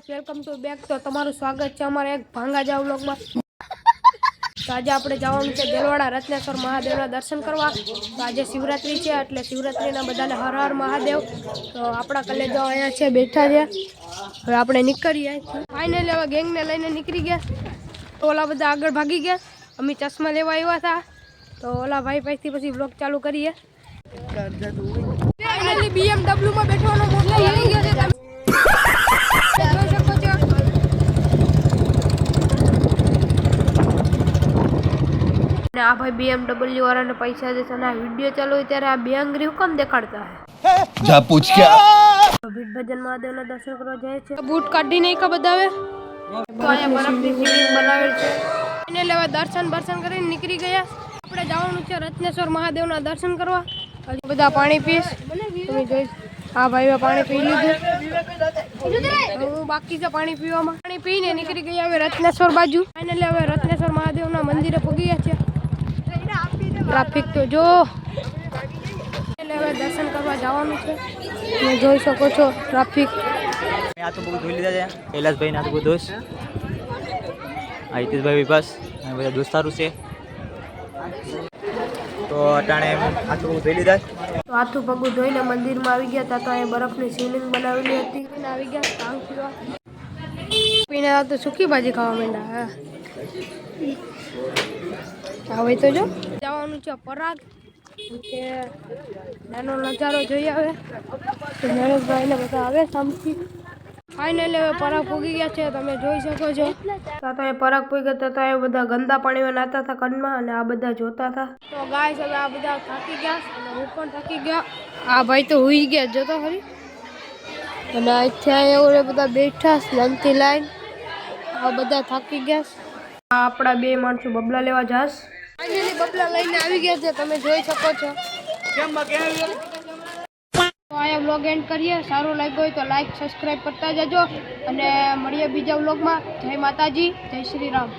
Guys welcome to back તો તમારું સ્વાગત છે અમારા એક ભાંગા જાવ બ્લોગમાં તો આજે આપણે જવાનું છે દેલવાડા રત્નેશ્વર મહાદેવના દર્શન કરવા. તો આજે શિવરાત્રી છે એટલે શિવરાત્રીના બધાને હર હર મહાદેવ. તો આપણા કલેજો અહીંયા છે, બેઠા છે. હવે આપણે નીકળીએ. ફાઇનલી હવે ગેંગને લઈને નીકળી ગયા. તો ઓલા બધા આગળ ભાગી ગયા. અમે ચશ્મા લેવા આવ્યા હતા. તો ઓલા ભાઈ પાસેથી પછી વ્લોગ ચાલુ કરીએ. ફાઇનલી BMW માં બેઠવાનો મોટલો આવી ગયો છે તમે જોઈ શકો છો અને આ ભાઈ બીએમડબલ્યુ વાળાને પૈસા દે છે અને આ વીડિયો ચાલુ હોય ત્યારે આ બે આંગળી હુકમ દેખાડતા હે? જા પૂછ કે ભીડ ભજન મહાદેવના દર્શન કરવા જાય છે. બૂટ કાઢી નહીં કા બધાવે તો અહીંયા બરફની શિવલિંગ બનાવેલ છે. એને લેવા દર્શન બર્શન કરીને નીકળી ગયા. આપણે જવાનું છે રત્નેશ્વર મહાદેવના દર્શન કરવા. હજી બધા પાણી પીશ. તમે જોઈ હા ભાઈ પાણી પી લીધું. હું બાકી છે પાણી પીવામાં. પાણી પીને નીકળી ગયા હવે રત્નેશ્વર બાજુ. ફાઇનલી હવે રત્નેશ્વર મહાદેવના મંદિરે પહોંચી ગયા છે. ટ્રાફિક તો જો. એટલે હવે દર્શન કરવા જવાનું છે. તમે જોઈ શકો છો ટ્રાફિક. આ તો બહુ ધોઈ લીધા છે. કૈલાસભાઈ ના તો બહુ દોસ્ત આ હિતેશભાઈ વિભાસ અને બધા દોસ્તારું છે. તો અટાણે આથું પગું ધોઈ લીધા તો હાથું પગું ધોઈને મંદિરમાં આવી ગયા હતા તો અહીંયા બરફની સીલિંગ બનાવેલી હતી. આવી ગયા કામ પીવા. પીને તો સૂકી ભાજી ખાવા માંડ્યા હા. હવે તો જો. જવાનું છે પરાગ. કે નાનો નજારો જોઈ આવે તો નરેશભાઈને બધા આવે સમથી ફાઇનલી હવે પરાગ પૂગી ગયા છે, તમે જોઈ શકો છો. તો તો એ પરાગ પૂગી ગયા હતા એ બધા ગંદા પાણીમાં નાતા હતા કનમાં અને આ બધા જોતા હતા. તો ગાય હવે આ બધા થાકી ગયા અને હું પણ થાકી ગયા. આ ભાઈ તો હુઈ ગયા, જોતો ખરી. અને અત્યારે એવું બધા બેઠા લંચથી લાઈન. આ બધા થાકી ગયા આપણા બે માણસો બબલા લેવા જાસ ફાઇનલી બબલા લઈને આવી ગયા છે તમે જોઈ શકો છો. તો આયા વ્લોગ એન્ડ કરીએ. સારું લાગ્યું હોય તો લાઈક સબસ્ક્રાઈબ કરતા જજો. અને મળીએ બીજા વ્લોગમાં. જય માતાજી જય શ્રી રામ.